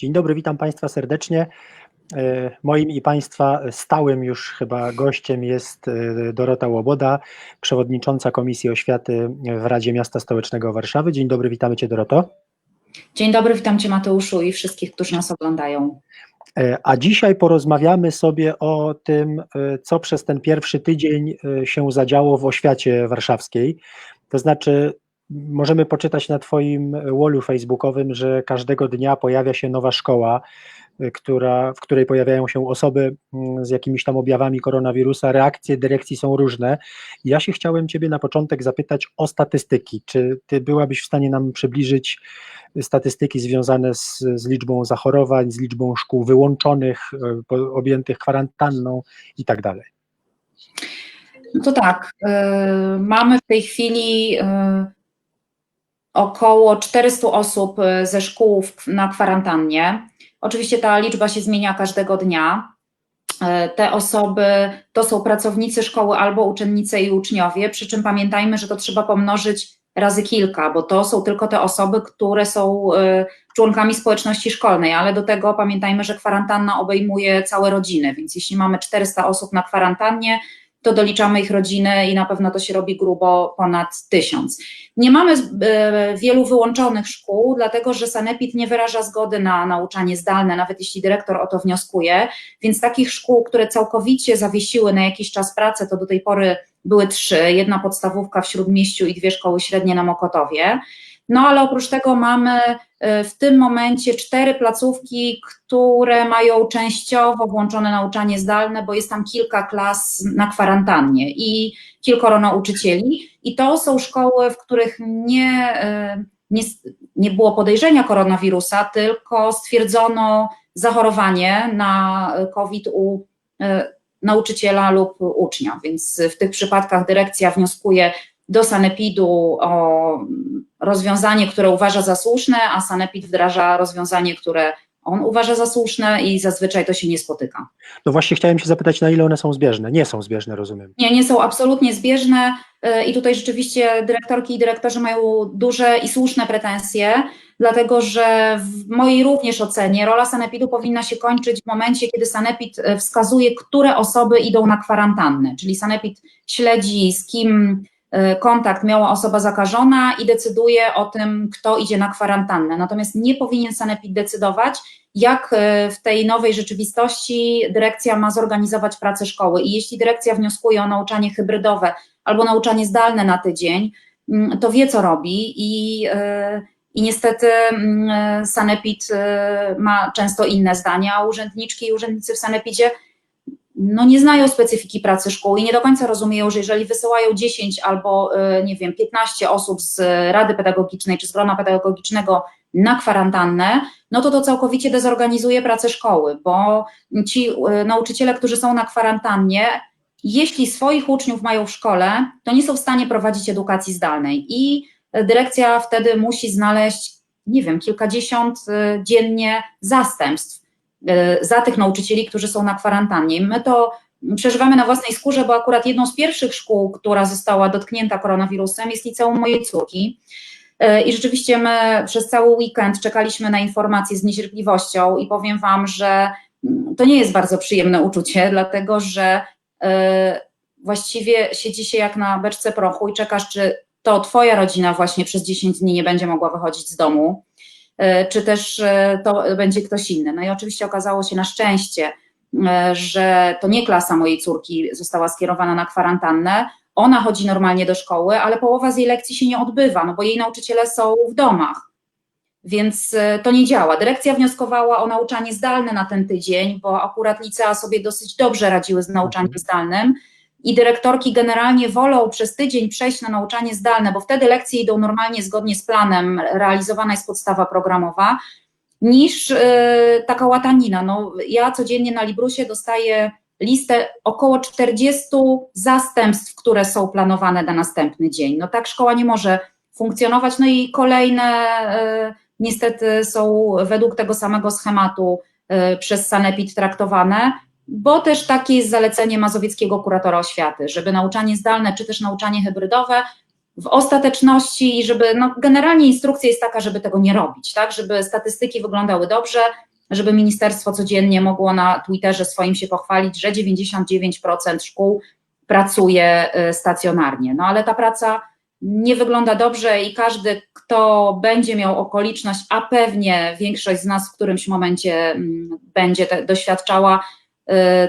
Dzień dobry, witam Państwa serdecznie. E, moim i Państwa stałym już chyba gościem jest e, Dorota Łoboda, przewodnicząca Komisji Oświaty w Radzie Miasta Stołecznego Warszawy. Dzień dobry, witamy Cię Doroto. Dzień dobry, witam Cię Mateuszu i wszystkich, którzy nas oglądają. E, a dzisiaj porozmawiamy sobie o tym, co przez ten pierwszy tydzień się zadziało w oświacie warszawskiej. To znaczy, możemy poczytać na Twoim wallu facebookowym, że każdego dnia pojawia się nowa szkoła, y, która, w której pojawiają się osoby mm, z jakimiś tam objawami koronawirusa. Reakcje dyrekcji są różne. Ja się chciałem Ciebie na początek zapytać o statystyki. Czy Ty byłabyś w stanie nam przybliżyć statystyki związane z, z liczbą zachorowań, z liczbą szkół wyłączonych, y, objętych kwarantanną i tak dalej? No to tak, y, mamy w tej chwili około 400 osób y, ze szkół na kwarantannie. Oczywiście ta liczba się zmienia każdego dnia. Y, te osoby to są pracownicy szkoły albo uczennice i uczniowie, przy czym pamiętajmy, że to trzeba pomnożyć razy kilka, bo to są tylko te osoby, które są y, członkami społeczności szkolnej, ale do tego pamiętajmy, że kwarantanna obejmuje całe rodziny, więc jeśli mamy 400 osób na kwarantannie, to doliczamy ich rodziny i na pewno to się robi grubo ponad tysiąc. Nie mamy e, wielu wyłączonych szkół, dlatego że Sanepid nie wyraża zgody na nauczanie zdalne, nawet jeśli dyrektor o to wnioskuje, więc takich szkół, które całkowicie zawiesiły na jakiś czas pracę, to do tej pory były trzy, jedna podstawówka w Śródmieściu i dwie szkoły średnie na Mokotowie. No ale oprócz tego mamy e, w tym momencie cztery placówki, które mają częściowo włączone nauczanie zdalne, bo jest tam kilka klas na kwarantannie i kilkoro nauczycieli. I to są szkoły, w których nie, e, nie, nie było podejrzenia koronawirusa, tylko stwierdzono zachorowanie na COVID u e, nauczyciela lub ucznia. Więc w tych przypadkach dyrekcja wnioskuje do Sanepidu o rozwiązanie, które uważa za słuszne, a Sanepid wdraża rozwiązanie, które on uważa za słuszne i zazwyczaj to się nie spotyka. No właśnie chciałem się zapytać, na ile one są zbieżne? Nie są zbieżne, rozumiem. Nie, nie są absolutnie zbieżne y, i tutaj rzeczywiście dyrektorki i dyrektorzy mają duże i słuszne pretensje, dlatego że w mojej również ocenie rola Sanepidu powinna się kończyć w momencie, kiedy Sanepid y, wskazuje, które osoby idą na kwarantannę, czyli Sanepid śledzi z kim kontakt miała osoba zakażona i decyduje o tym, kto idzie na kwarantannę. Natomiast nie powinien Sanepid decydować, jak y, w tej nowej rzeczywistości dyrekcja ma zorganizować pracę szkoły. I jeśli dyrekcja wnioskuje o nauczanie hybrydowe albo nauczanie zdalne na tydzień, mm, to wie, co robi i, y, i niestety mm, Sanepid ma często inne zdania, urzędniczki i urzędnicy w Sanepidzie no nie znają specyfiki pracy szkół i nie do końca rozumieją, że jeżeli wysyłają 10 albo, y, nie wiem, 15 osób z Rady Pedagogicznej czy z grona pedagogicznego na kwarantannę, no to to całkowicie dezorganizuje pracę szkoły, bo ci y, nauczyciele, którzy są na kwarantannie, jeśli swoich uczniów mają w szkole, to nie są w stanie prowadzić edukacji zdalnej i dyrekcja wtedy musi znaleźć, nie wiem, kilkadziesiąt y, dziennie zastępstw za tych nauczycieli, którzy są na kwarantannie. My to przeżywamy na własnej skórze, bo akurat jedną z pierwszych szkół, która została dotknięta koronawirusem, jest liceum mojej córki. E, I rzeczywiście my przez cały weekend czekaliśmy na informacje z niecierpliwością i powiem Wam, że mm, to nie jest bardzo przyjemne uczucie, dlatego że e, właściwie siedzi się jak na beczce prochu i czekasz, czy to Twoja rodzina właśnie przez 10 dni nie będzie mogła wychodzić z domu, E, czy też e, to będzie ktoś inny. No i oczywiście okazało się na szczęście, e, że to nie klasa mojej córki została skierowana na kwarantannę. Ona chodzi normalnie do szkoły, ale połowa z jej lekcji się nie odbywa, no bo jej nauczyciele są w domach. Więc to nie działa. Dyrekcja wnioskowała o nauczanie zdalne na ten tydzień, bo akurat licea sobie dosyć dobrze radziły z nauczaniem mhm. zdalnym i dyrektorki generalnie wolą przez tydzień przejść na nauczanie zdalne, bo wtedy lekcje idą normalnie zgodnie z planem, realizowana jest podstawa programowa, niż yy, taka łatanina. No, ja codziennie na Librusie dostaję listę około 40 zastępstw, które są planowane na następny dzień. No tak szkoła nie może funkcjonować, no i kolejne yy, niestety są według tego samego schematu yy, przez Sanepid traktowane bo też takie jest zalecenie mazowieckiego kuratora oświaty, żeby nauczanie zdalne czy też nauczanie hybrydowe w ostateczności i żeby, no generalnie instrukcja jest taka, żeby tego nie robić, tak, żeby statystyki wyglądały dobrze, żeby ministerstwo codziennie mogło na Twitterze swoim się pochwalić, że 99% szkół pracuje y, stacjonarnie. No ale ta praca nie wygląda dobrze i każdy, kto będzie miał okoliczność, a pewnie większość z nas w którymś momencie mm, będzie doświadczała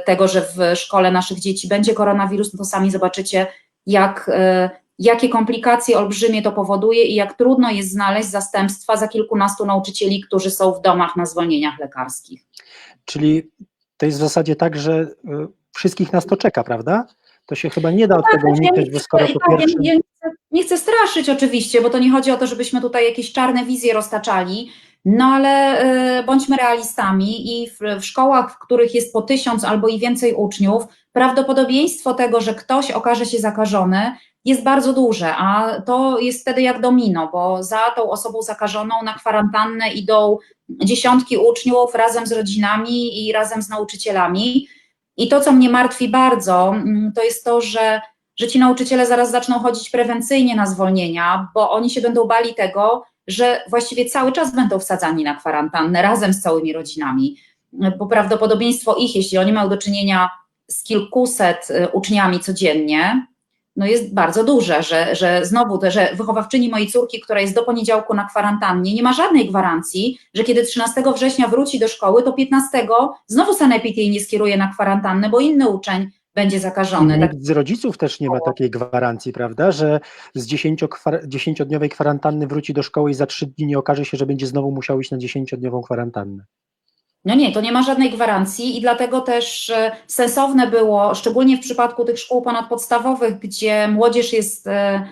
tego, że w szkole naszych dzieci będzie koronawirus, no to sami zobaczycie, jak, y, jakie komplikacje olbrzymie to powoduje i jak trudno jest znaleźć zastępstwa za kilkunastu nauczycieli, którzy są w domach na zwolnieniach lekarskich. Czyli to jest w zasadzie tak, że y, wszystkich nas to czeka, prawda? To się chyba nie da od Tak, tego ja uniknąć, bo skoro pierwsze... nie, nie chcę straszyć oczywiście, bo to nie chodzi o to, żebyśmy tutaj jakieś czarne wizje roztaczali, no ale y, bądźmy realistami i w, w szkołach, w których jest po tysiąc albo i więcej uczniów, prawdopodobieństwo tego, że ktoś okaże się zakażony, jest bardzo duże, a to jest wtedy jak domino, bo za tą osobą zakażoną na kwarantannę idą dziesiątki uczniów razem z rodzinami i razem z nauczycielami. I to, co mnie martwi bardzo, mm, to jest to, że, że ci nauczyciele zaraz zaczną chodzić prewencyjnie na zwolnienia, bo oni się będą bali tego, że właściwie cały czas będą wsadzani na kwarantannę razem z całymi rodzinami, bo prawdopodobieństwo ich, jeśli oni mają do czynienia z kilkuset y, uczniami codziennie, no jest bardzo duże, że, że znowu, że wychowawczyni mojej córki, która jest do poniedziałku na kwarantannie, nie ma żadnej gwarancji, że kiedy 13 września wróci do szkoły, to 15 znowu sanepid jej nie skieruje na kwarantannę, bo inny uczeń będzie zakażony. Tak, z rodziców też nie ma takiej gwarancji, prawda, że z 10-kwar- 10-dniowej kwarantanny wróci do szkoły i za 3 dni nie okaże się, że będzie znowu musiał iść na 10-dniową kwarantannę. No nie, to nie ma żadnej gwarancji i dlatego też e, sensowne było, szczególnie w przypadku tych szkół ponadpodstawowych, gdzie młodzież jest e,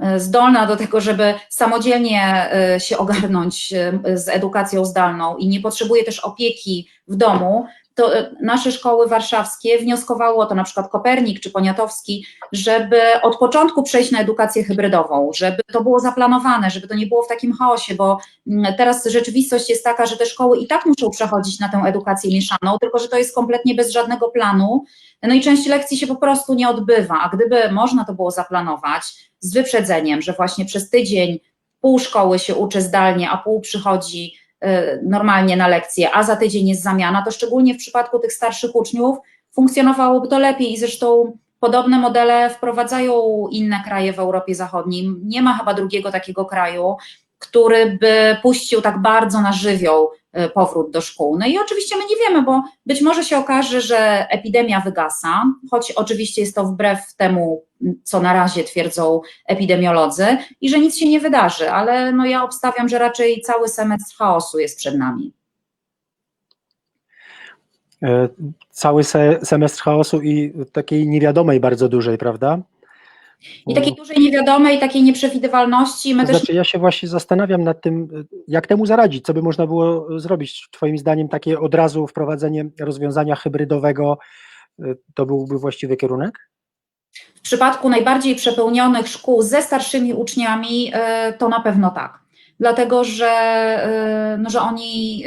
e, zdolna do tego, żeby samodzielnie się ogarnąć z edukacją zdalną i nie potrzebuje też opieki w domu, to e, nasze szkoły warszawskie wnioskowały o to, na przykład Kopernik czy Poniatowski, żeby od początku przejść na edukację hybrydową, żeby to było zaplanowane, żeby to nie było w takim chaosie, bo mm, teraz rzeczywistość jest taka, że te szkoły i tak muszą przechodzić na tę edukację mieszaną, tylko że to jest kompletnie bez żadnego planu, no i część lekcji się po prostu nie odbywa, a gdyby można to było zaplanować z wyprzedzeniem, że właśnie przez tydzień pół szkoły się uczy zdalnie, a pół przychodzi normalnie na lekcje, a za tydzień jest zamiana, to szczególnie w przypadku tych starszych uczniów funkcjonowałoby to lepiej i zresztą podobne modele wprowadzają inne kraje w Europie Zachodniej. Nie ma chyba drugiego takiego kraju, który by puścił tak bardzo na żywioł powrót do szkół. No i oczywiście my nie wiemy, bo być może się okaże, że epidemia wygasa, choć oczywiście jest to wbrew temu, co na razie twierdzą epidemiolodzy, i że nic się nie wydarzy, ale no ja obstawiam, że raczej cały semestr chaosu jest przed nami. E, Cały se, semestr chaosu i takiej niewiadomej bardzo dużej, prawda? I takiej dużej niewiadomej, takiej nieprzewidywalności. My To też znaczy, ja się właśnie zastanawiam nad tym, jak temu zaradzić, co by można było zrobić. Twoim zdaniem takie od razu wprowadzenie rozwiązania hybrydowego y, to byłby właściwy kierunek? W przypadku najbardziej przepełnionych szkół ze starszymi uczniami e, to na pewno tak. Dlatego, że, e, no, że oni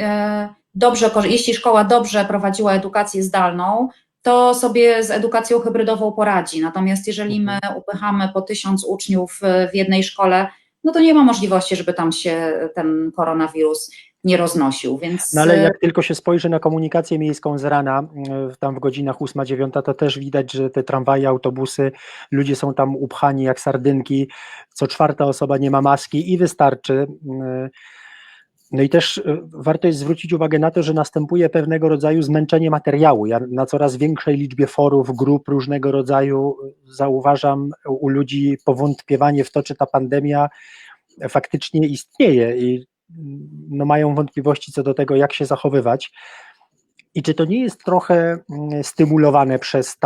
dobrze, jeśli szkoła dobrze prowadziła edukację zdalną, to sobie z edukacją hybrydową poradzi. Natomiast jeżeli my upychamy po tysiąc uczniów e, w jednej szkole, no to nie ma możliwości, żeby tam się ten koronawirus nie roznosił. Więc No ale e, jak tylko się spojrzy na komunikację miejską z rana, tam w godzinach 8-9, to też widać, że te tramwaje, autobusy, ludzie są tam upchani jak sardynki, co czwarta osoba nie ma maski i wystarczy. No i też y, warto jest zwrócić uwagę na to, że następuje pewnego rodzaju zmęczenie materiału. Ja na coraz większej liczbie forów, grup różnego rodzaju y, zauważam u ludzi powątpiewanie w to, czy ta pandemia faktycznie istnieje i no, mają wątpliwości co do tego, jak się zachowywać. I czy to nie jest trochę mm, stymulowane przez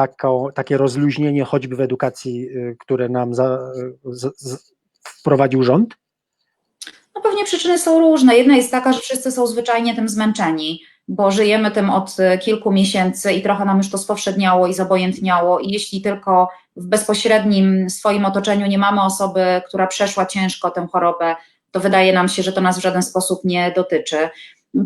takie rozluźnienie choćby w edukacji, y, które nam za, z, z, wprowadził rząd? No pewnie przyczyny są różne. Jedna jest taka, że wszyscy są zwyczajnie tym zmęczeni, bo żyjemy tym od e, kilku miesięcy i trochę nam już to spowszedniało i zobojętniało. I jeśli tylko w bezpośrednim swoim otoczeniu nie mamy osoby, która przeszła ciężko tę chorobę, to wydaje nam się, że to nas w żaden sposób nie dotyczy.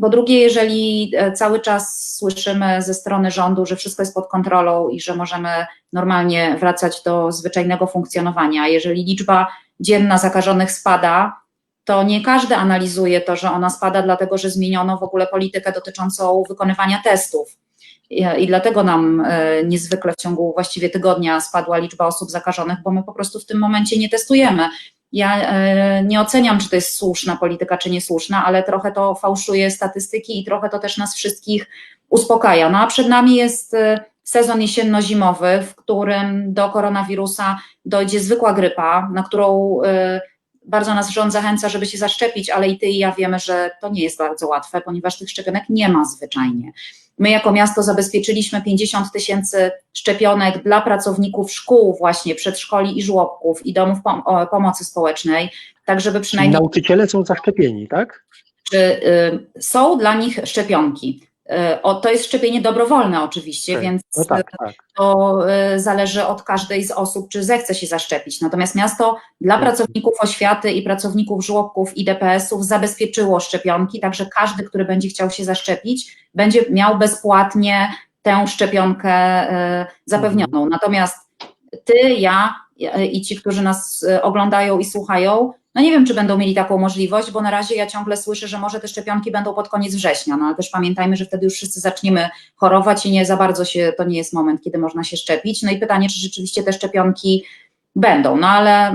Po drugie, jeżeli e, cały czas słyszymy ze strony rządu, że wszystko jest pod kontrolą i że możemy normalnie wracać do zwyczajnego funkcjonowania, jeżeli liczba dzienna zakażonych spada, to nie każdy analizuje to, że ona spada, dlatego że zmieniono w ogóle politykę dotyczącą wykonywania testów. I, dlatego nam e, niezwykle w ciągu właściwie tygodnia spadła liczba osób zakażonych, bo my po prostu w tym momencie nie testujemy. Ja e, nie oceniam, czy to jest słuszna polityka, czy niesłuszna, ale trochę to fałszuje statystyki i trochę to też nas wszystkich uspokaja. No a przed nami jest e, sezon jesienno-zimowy, w którym do koronawirusa dojdzie zwykła grypa, na którą bardzo nas rząd zachęca, żeby się zaszczepić, ale i ty i ja wiemy, że to nie jest bardzo łatwe, ponieważ tych szczepionek nie ma zwyczajnie. My jako miasto zabezpieczyliśmy 50 tysięcy szczepionek dla pracowników szkół, właśnie przedszkoli i żłobków i domów pom pomocy społecznej, tak żeby przynajmniej nauczyciele są zaszczepieni, tak? czy y, są dla nich szczepionki. Y, o, to jest szczepienie dobrowolne oczywiście, Okej. więc No tak, tak. to y, zależy od każdej z osób, czy zechce się zaszczepić. Natomiast miasto dla Tak. pracowników oświaty i pracowników żłobków i DPS-ów zabezpieczyło szczepionki, także każdy, który będzie chciał się zaszczepić, będzie miał bezpłatnie tę szczepionkę y, zapewnioną. Natomiast ty, ja i ci, którzy nas y, oglądają i słuchają, no nie wiem, czy będą mieli taką możliwość, bo na razie ja ciągle słyszę, że może te szczepionki będą pod koniec września, no ale też pamiętajmy, że wtedy już wszyscy zaczniemy chorować i nie za bardzo się, to nie jest moment, kiedy można się szczepić. No i pytanie, czy rzeczywiście te szczepionki będą, no ale,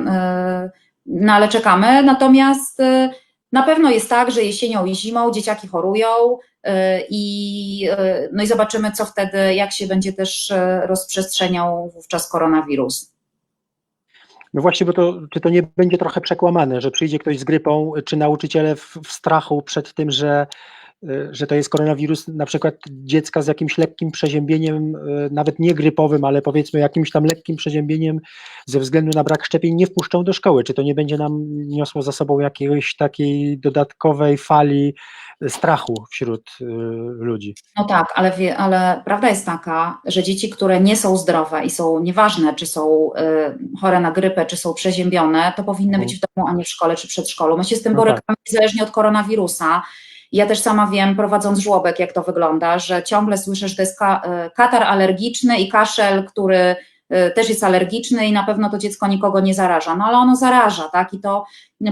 yy, no ale czekamy. Natomiast na pewno jest tak, że jesienią i zimą dzieciaki chorują i, no i zobaczymy, co wtedy, jak się będzie też rozprzestrzeniał wówczas koronawirus. No właśnie, bo to, czy to nie będzie trochę przekłamane, że przyjdzie ktoś z grypą, czy nauczyciele w, w strachu przed tym, że, że to jest koronawirus, na przykład dziecka z jakimś lekkim przeziębieniem, y, nawet nie grypowym, ale powiedzmy jakimś tam lekkim przeziębieniem ze względu na brak szczepień nie wpuszczą do szkoły. Czy to nie będzie nam niosło za sobą jakiejś takiej dodatkowej fali strachu wśród y, ludzi? No tak, ale, wie, ale prawda jest taka, że dzieci, które nie są zdrowe i są nieważne, czy są y, chore na grypę, czy są przeziębione, to powinny Mhm. być w domu, a nie w szkole czy przedszkolu. My się z tym No tak. borykamy niezależnie od koronawirusa. Ja też sama wiem, prowadząc żłobek, jak to wygląda, że ciągle słyszę, że to jest y, katar alergiczny i kaszel, który y, też jest alergiczny i na pewno to dziecko nikogo nie zaraża. No ale ono zaraża, tak? I to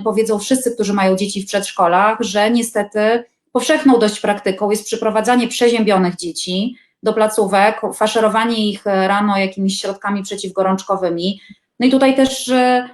powiedzą wszyscy, którzy mają dzieci w przedszkolach, że niestety powszechną dość praktyką jest przyprowadzanie przeziębionych dzieci do placówek, faszerowanie ich e, rano jakimiś środkami przeciwgorączkowymi. No i tutaj też e,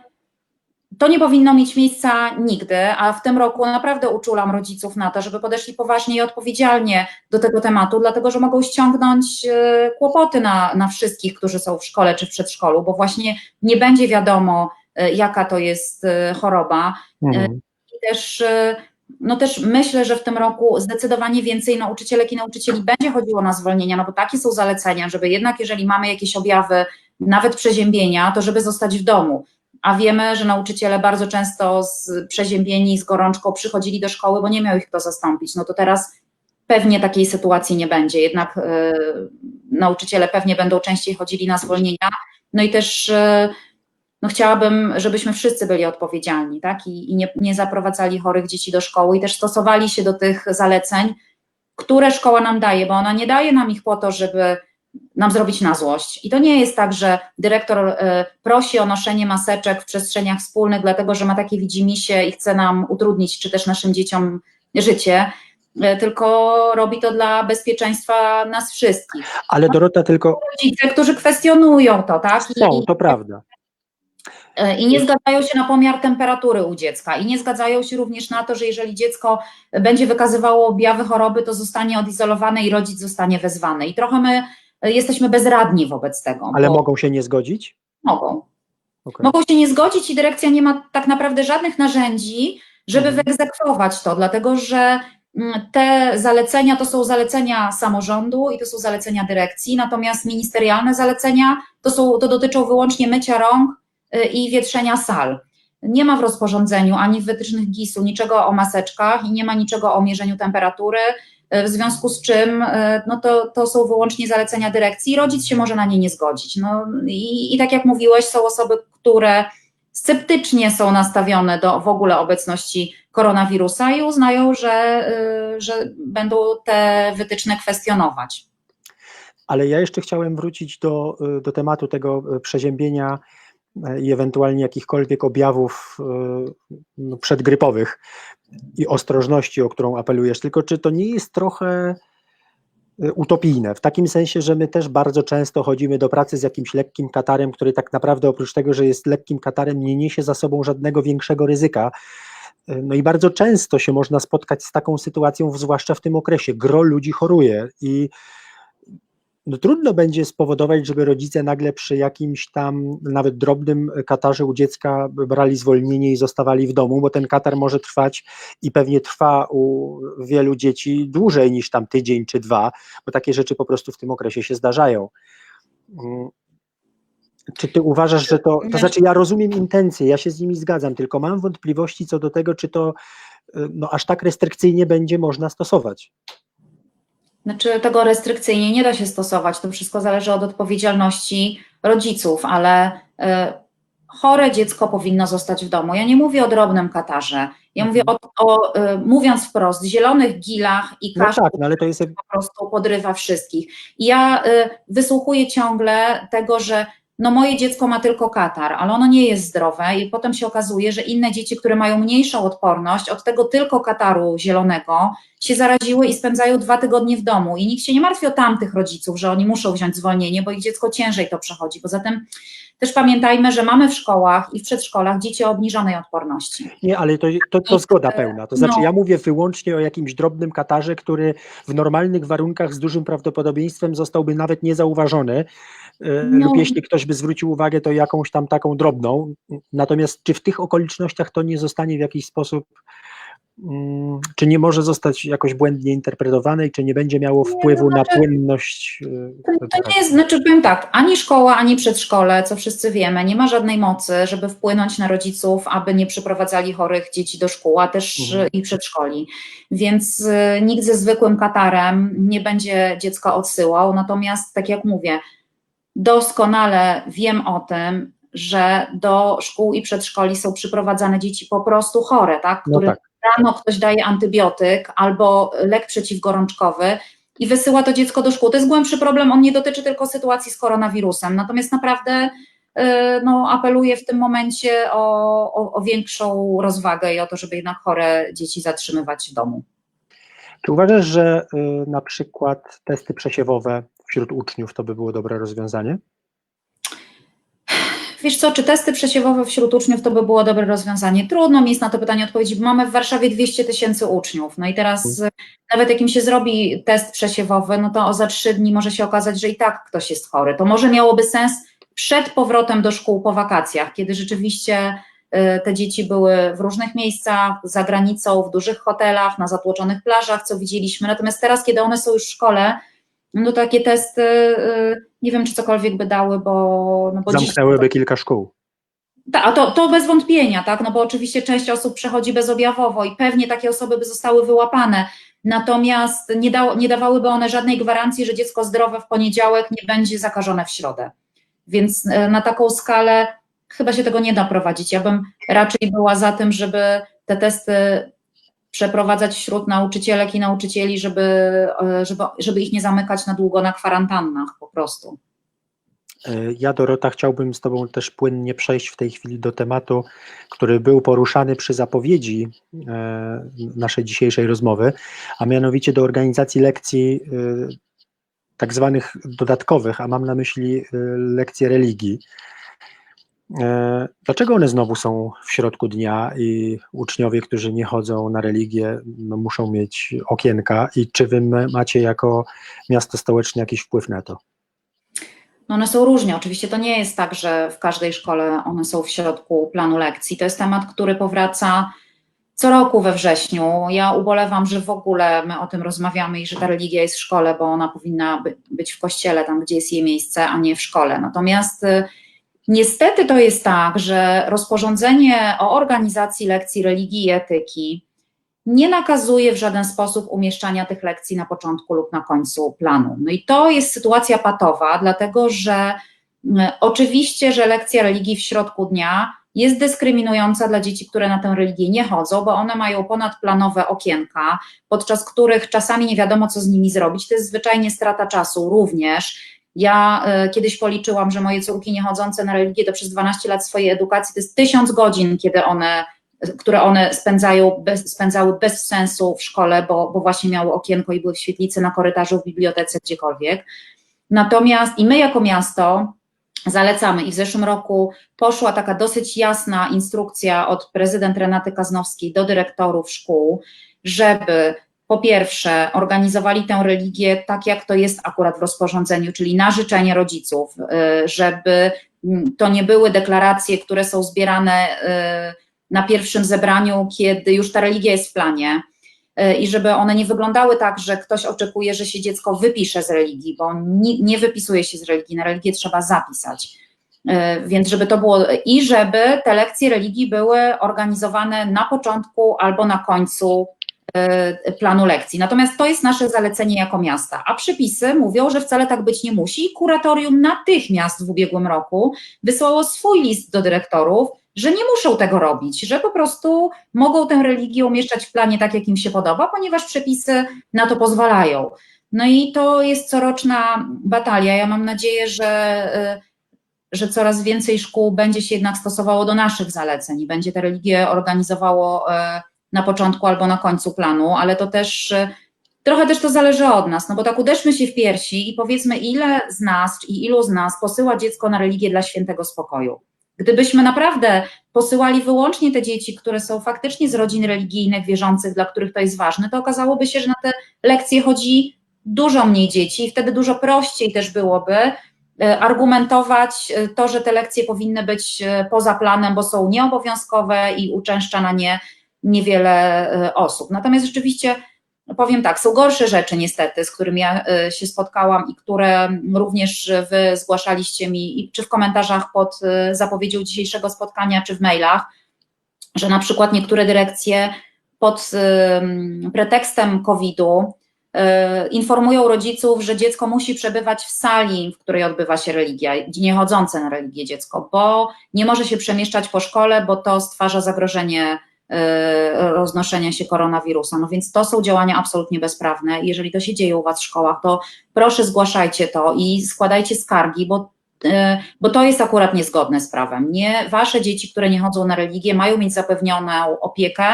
to nie powinno mieć miejsca nigdy, a w tym roku naprawdę uczulam rodziców na to, żeby podeszli poważnie i odpowiedzialnie do tego tematu, dlatego że mogą ściągnąć e, kłopoty na, na wszystkich, którzy są w szkole czy w przedszkolu, bo właśnie nie będzie wiadomo, e, jaka to jest e, choroba. Mhm. I też, y, no też myślę, że w tym roku zdecydowanie więcej nauczycielek i nauczycieli będzie chodziło na zwolnienia, no bo takie są zalecenia, żeby jednak jeżeli mamy jakieś objawy, nawet przeziębienia, to żeby zostać w domu. A wiemy, że nauczyciele bardzo często z przeziębieni, z gorączką przychodzili do szkoły, bo nie miał ich kto zastąpić. No to teraz pewnie takiej sytuacji nie będzie. Jednak y, nauczyciele pewnie będą częściej chodzili na zwolnienia. No i też y, no chciałabym, żebyśmy wszyscy byli odpowiedzialni, tak? I, i nie, nie zaprowadzali chorych dzieci do szkoły i też stosowali się do tych zaleceń, które szkoła nam daje, bo ona nie daje nam ich po to, żeby nam zrobić na złość. I to nie jest tak, że dyrektor y, prosi o noszenie maseczek w przestrzeniach wspólnych, dlatego że ma takie widzimisię i chce nam utrudnić, czy też naszym dzieciom życie, y, tylko robi to dla bezpieczeństwa nas wszystkich. Ale Dorota tylko Rodzice, którzy kwestionują to, tak? I- są, to prawda. E, I nie zgadzają się na pomiar temperatury u dziecka i nie zgadzają się również na to, że jeżeli dziecko będzie wykazywało objawy choroby, to zostanie odizolowane i rodzic zostanie wezwany. I trochę my e, jesteśmy bezradni wobec tego. Ale mogą się nie zgodzić? mogą. Okej. Mogą się nie zgodzić i dyrekcja nie ma tak naprawdę żadnych narzędzi, żeby Mhm. wyegzekwować to, dlatego że mm, te zalecenia to są zalecenia samorządu i to są zalecenia dyrekcji, natomiast ministerialne zalecenia to, są, to dotyczą wyłącznie mycia rąk y, i wietrzenia sal. Nie ma w rozporządzeniu ani w wytycznych GIS-u niczego o maseczkach i nie ma niczego o mierzeniu temperatury, w związku z czym y, no to, to są wyłącznie zalecenia dyrekcji i rodzic się może na nie nie zgodzić. No i, i tak jak mówiłeś, są osoby, które sceptycznie są nastawione do w ogóle obecności koronawirusa i uznają, że, y, że będą te wytyczne kwestionować. Ale ja jeszcze chciałem wrócić do, do tematu tego przeziębienia e, i ewentualnie jakichkolwiek objawów e, no, przedgrypowych i ostrożności, o którą apelujesz. Tylko czy to nie jest trochę e, utopijne, w takim sensie, że my też bardzo często chodzimy do pracy z jakimś lekkim katarem, który tak naprawdę oprócz tego, że jest lekkim katarem, nie niesie za sobą żadnego większego ryzyka. No i bardzo często się można spotkać z taką sytuacją, zwłaszcza w tym okresie. Gro ludzi choruje i no trudno będzie spowodować, żeby rodzice nagle przy jakimś tam nawet drobnym katarze u dziecka brali zwolnienie i zostawali w domu, bo ten katar może trwać i pewnie trwa u wielu dzieci dłużej niż tam tydzień czy dwa, bo takie rzeczy po prostu w tym okresie się zdarzają. Mm. Czy ty uważasz, że to, to znaczy ja rozumiem intencje, ja się z nimi zgadzam, tylko mam wątpliwości co do tego, czy to no, aż tak restrykcyjnie będzie można stosować. Znaczy, tego restrykcyjnie nie da się stosować. To wszystko zależy od odpowiedzialności rodziców, ale y, chore dziecko powinno zostać w domu. Ja nie mówię o drobnym katarze. Ja mówię o, o y, mówiąc wprost, zielonych gilach i No kaszlu, tak, no ale to jest. po prostu podrywa wszystkich. I ja y, wysłuchuję ciągle tego, że no moje dziecko ma tylko katar, ale ono nie jest zdrowe i potem się okazuje, że inne dzieci, które mają mniejszą odporność od tego tylko kataru zielonego, się zaraziły i spędzają dwa tygodnie w domu. I nikt się nie martwi o tamtych rodziców, że oni muszą wziąć zwolnienie, bo ich dziecko ciężej to przechodzi. Poza tym też pamiętajmy, że mamy w szkołach i w przedszkolach dzieci o obniżonej odporności. Nie, ale to, to, to zgoda e, pełna. To znaczy, no. ja mówię wyłącznie o jakimś drobnym katarze, który w normalnych warunkach z dużym prawdopodobieństwem zostałby nawet niezauważony. e, No. Lub jeśli ktoś by zwrócił uwagę, to jakąś tam taką drobną. Natomiast czy w tych okolicznościach to nie zostanie w jakiś sposób, czy nie może zostać jakoś błędnie interpretowane i czy nie będzie miało wpływu na znaczy- płynność? e, To, to nie jest, znaczy powiem tak, ani szkoła, ani przedszkole, co wszyscy wiemy, nie ma żadnej mocy, żeby wpłynąć na rodziców, aby nie przyprowadzali chorych dzieci do szkół, a też Mhm. y, i przedszkoli. Więc y, nikt ze zwykłym katarem nie będzie dziecka odsyłał. Natomiast, tak jak mówię, doskonale wiem o tym, że do szkół i przedszkoli są przyprowadzane dzieci po prostu chore, tak? No Które tak. Rano ktoś daje antybiotyk albo lek przeciwgorączkowy i wysyła to dziecko do szkół. To jest głębszy problem, on nie dotyczy tylko sytuacji z koronawirusem, natomiast naprawdę y, no, apeluję w tym momencie o, o, o większą rozwagę i o to, żeby jednak chore dzieci zatrzymywać w domu. Czy uważasz, że y, na przykład testy przesiewowe wśród uczniów to by było dobre rozwiązanie? Wiesz co, czy testy przesiewowe wśród uczniów to by było dobre rozwiązanie? Trudno mi jest na to pytanie odpowiedzieć, bo mamy w Warszawie 200 tysięcy uczniów. No i teraz y, nawet jak im się zrobi test przesiewowy, no to za trzy dni może się okazać, że i tak ktoś jest chory. To może miałoby sens przed powrotem do szkół po wakacjach, kiedy rzeczywiście y, te dzieci były w różnych miejscach, za granicą, w dużych hotelach, na zatłoczonych plażach, co widzieliśmy. Natomiast teraz, kiedy one są już w szkole, no takie testy, y, nie wiem, czy cokolwiek by dały, bo, no bo dziś- Zamknęłyby kilka szkół. tak, a to, to bez wątpienia, tak, no bo oczywiście część osób przechodzi bezobjawowo i pewnie takie osoby by zostały wyłapane, natomiast nie, dało, nie dawałyby one żadnej gwarancji, że dziecko zdrowe w poniedziałek nie będzie zakażone w środę. Więc e, na taką skalę chyba się tego nie da prowadzić. Ja bym raczej była za tym, żeby te testy przeprowadzać wśród nauczycielek i nauczycieli, żeby, e, żeby, żeby ich nie zamykać na długo na kwarantannach po prostu. Y, Ja, Dorota, chciałbym z Tobą też płynnie przejść w tej chwili do tematu, który był poruszany przy zapowiedzi e, naszej dzisiejszej rozmowy, a mianowicie do organizacji lekcji tak zwanych dodatkowych, a mam na myśli lekcje religii. E, Dlaczego one znowu są w środku dnia i uczniowie, którzy nie chodzą na religię, no, muszą mieć okienka i czy Wy macie jako miasto stołeczne jakiś wpływ na to? No one są różne. Oczywiście to nie jest tak, że w każdej szkole one są w środku planu lekcji. To jest temat, który powraca co roku we wrześniu. Ja ubolewam, że w ogóle my o tym rozmawiamy i że ta religia jest w szkole, bo ona powinna by, być w kościele, tam gdzie jest jej miejsce, a nie w szkole. Natomiast y, niestety to jest tak, że rozporządzenie o organizacji lekcji religii i etyki nie nakazuje w żaden sposób umieszczania tych lekcji na początku lub na końcu planu. No i to jest sytuacja patowa, dlatego że mm, oczywiście, że lekcja religii w środku dnia jest dyskryminująca dla dzieci, które na tę religię nie chodzą, bo one mają ponadplanowe okienka, podczas których czasami nie wiadomo, co z nimi zrobić. To jest zwyczajnie strata czasu również. Ja y, kiedyś policzyłam, że moje córki niechodzące na religię to przez 12 lat swojej edukacji to jest tysiąc godzin, kiedy one, które one spędzają bez, spędzały bez sensu w szkole, bo, bo właśnie miały okienko i były w świetlicy, na korytarzu, w bibliotece, gdziekolwiek. Natomiast i my jako miasto zalecamy i w zeszłym roku poszła taka dosyć jasna instrukcja od prezydent Renaty Kaznowskiej do dyrektorów szkół, żeby po pierwsze organizowali tę religię tak, jak to jest akurat w rozporządzeniu, czyli na życzenie rodziców, y, żeby to nie były deklaracje, które są zbierane y, na pierwszym zebraniu, kiedy już ta religia jest w planie, y, i żeby one nie wyglądały tak, że ktoś oczekuje, że się dziecko wypisze z religii, bo nie wypisuje się z religii, na religię trzeba zapisać. Więc żeby to było i żeby te lekcje religii były organizowane na początku albo na końcu planu lekcji. Natomiast to jest nasze zalecenie jako miasta, a przepisy mówią, że wcale tak być nie musi. Kuratorium natychmiast w ubiegłym roku wysłało swój list do dyrektorów, że nie muszą tego robić, że po prostu mogą tę religię umieszczać w planie tak, jak im się podoba, ponieważ przepisy na to pozwalają. No i to jest coroczna batalia. Ja mam nadzieję, że, że coraz więcej szkół będzie się jednak stosowało do naszych zaleceń i będzie tę religię organizowało na początku albo na końcu planu, ale to też trochę też to zależy od nas, no bo tak uderzmy się w piersi i powiedzmy, ile z nas i ilu z nas posyła dziecko na religię dla świętego spokoju. Gdybyśmy naprawdę posyłali wyłącznie te dzieci, które są faktycznie z rodzin religijnych, wierzących, dla których to jest ważne, to okazałoby się, że na te lekcje chodzi dużo mniej dzieci i wtedy dużo prościej też byłoby argumentować to, że te lekcje powinny być poza planem, bo są nieobowiązkowe i uczęszcza na nie niewiele osób. Natomiast rzeczywiście powiem tak, są gorsze rzeczy niestety, z którymi ja się spotkałam i które również wy zgłaszaliście mi, czy w komentarzach pod zapowiedzią dzisiejszego spotkania, czy w mailach, że na przykład niektóre dyrekcje pod pretekstem COVID-u informują rodziców, że dziecko musi przebywać w sali, w której odbywa się religia, niechodzące na religię dziecko, bo nie może się przemieszczać po szkole, bo to stwarza zagrożenie roznoszenia się koronawirusa. No więc to są działania absolutnie bezprawne. Jeżeli to się dzieje u Was w szkołach, to proszę zgłaszajcie to i składajcie skargi, bo, bo to jest akurat niezgodne z prawem. Nie, wasze dzieci, które nie chodzą na religię, mają mieć zapewnioną opiekę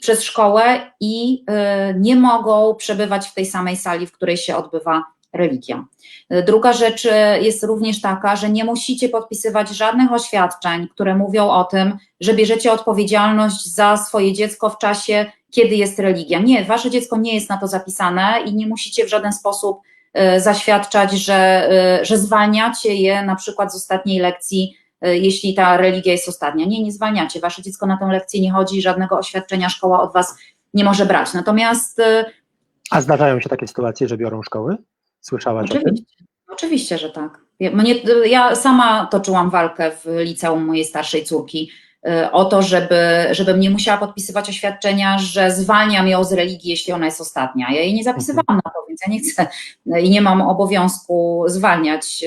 przez szkołę i nie mogą przebywać w tej samej sali, w której się odbywa religia. Druga rzecz jest również taka, że nie musicie podpisywać żadnych oświadczeń, które mówią o tym, że bierzecie odpowiedzialność za swoje dziecko w czasie, kiedy jest religia. Nie, wasze dziecko nie jest na to zapisane i nie musicie w żaden sposób zaświadczać, że, że zwalniacie je na przykład z ostatniej lekcji, jeśli ta religia jest ostatnia. Nie, nie zwalniacie. Wasze dziecko na tę lekcję nie chodzi, żadnego oświadczenia szkoła od was nie może brać. Natomiast. A zdarzają się takie sytuacje, że biorą szkoły? Słyszałaś oczywiście, o tym? Oczywiście, że tak. Ja, mnie, ja sama toczyłam walkę w liceum mojej starszej córki o to, żeby, żebym nie musiała podpisywać oświadczenia, że zwalniam ją z religii, jeśli ona jest ostatnia. Ja jej nie zapisywałam na to, więc ja nie chcę i nie mam obowiązku zwalniać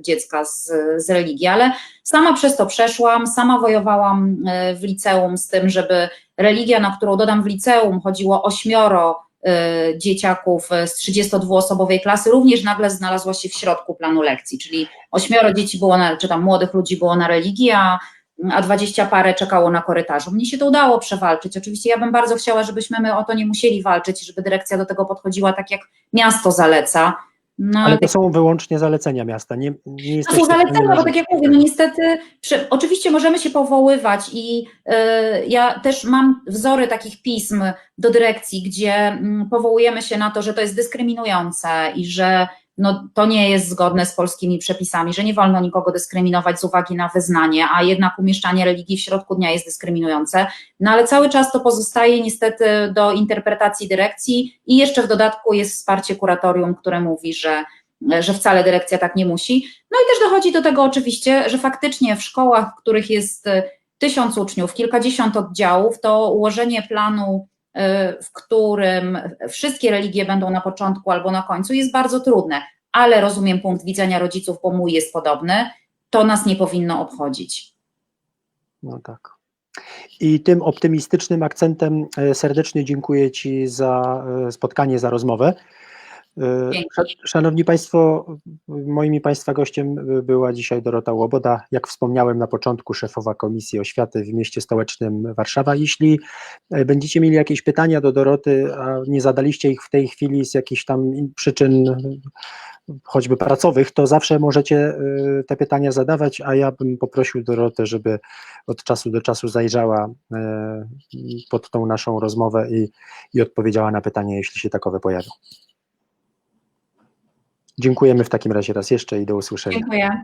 dziecka z, z religii, ale sama przez to przeszłam, sama wojowałam w liceum z tym, żeby religia, na którą dodam w liceum, chodziło ośmioro dzieciaków z 32-osobowej klasy również nagle znalazła się w środku planu lekcji, czyli ośmioro dzieci było, na, czy tam młodych ludzi było na religii, a, a 20 parę czekało na korytarzu. Mnie się to udało przewalczyć. Oczywiście ja bym bardzo chciała, żebyśmy my o to nie musieli walczyć, żeby dyrekcja do tego podchodziła tak, jak miasto zaleca. No, ale to są wyłącznie zalecenia miasta. Nie, nie to są zalecenia, bo tak jak mówię, no niestety, przy, oczywiście możemy się powoływać i y, ja też mam wzory takich pism do dyrekcji, gdzie y, powołujemy się na to, że to jest dyskryminujące i że no, to nie jest zgodne z polskimi przepisami, że nie wolno nikogo dyskryminować z uwagi na wyznanie, a jednak umieszczanie religii w środku dnia jest dyskryminujące. No ale cały czas to pozostaje niestety do interpretacji dyrekcji i jeszcze w dodatku jest wsparcie kuratorium, które mówi, że, że wcale dyrekcja tak nie musi. No i też dochodzi do tego oczywiście, że faktycznie w szkołach, w których jest tysiąc uczniów, kilkadziesiąt oddziałów, to ułożenie planu w którym wszystkie religie będą na początku albo na końcu, jest bardzo trudne, ale rozumiem punkt widzenia rodziców, bo mój jest podobny, to nas nie powinno obchodzić. No tak. I tym optymistycznym akcentem serdecznie dziękuję Ci za spotkanie, za rozmowę. Dzięki. Sz- Szanowni Państwo, moim i Państwa gościem była dzisiaj Dorota Łoboda, jak wspomniałem na początku, szefowa Komisji Oświaty w mieście stołecznym Warszawa. Jeśli e, będziecie mieli jakieś pytania do Doroty, a nie zadaliście ich w tej chwili z jakichś tam przyczyn choćby pracowych, to zawsze możecie e, te pytania zadawać, a ja bym poprosił Dorotę, żeby od czasu do czasu zajrzała pod tą naszą rozmowę i, i odpowiedziała na pytania, jeśli się takowe pojawią. Dziękujemy w takim razie raz jeszcze i do usłyszenia. Dziękuję.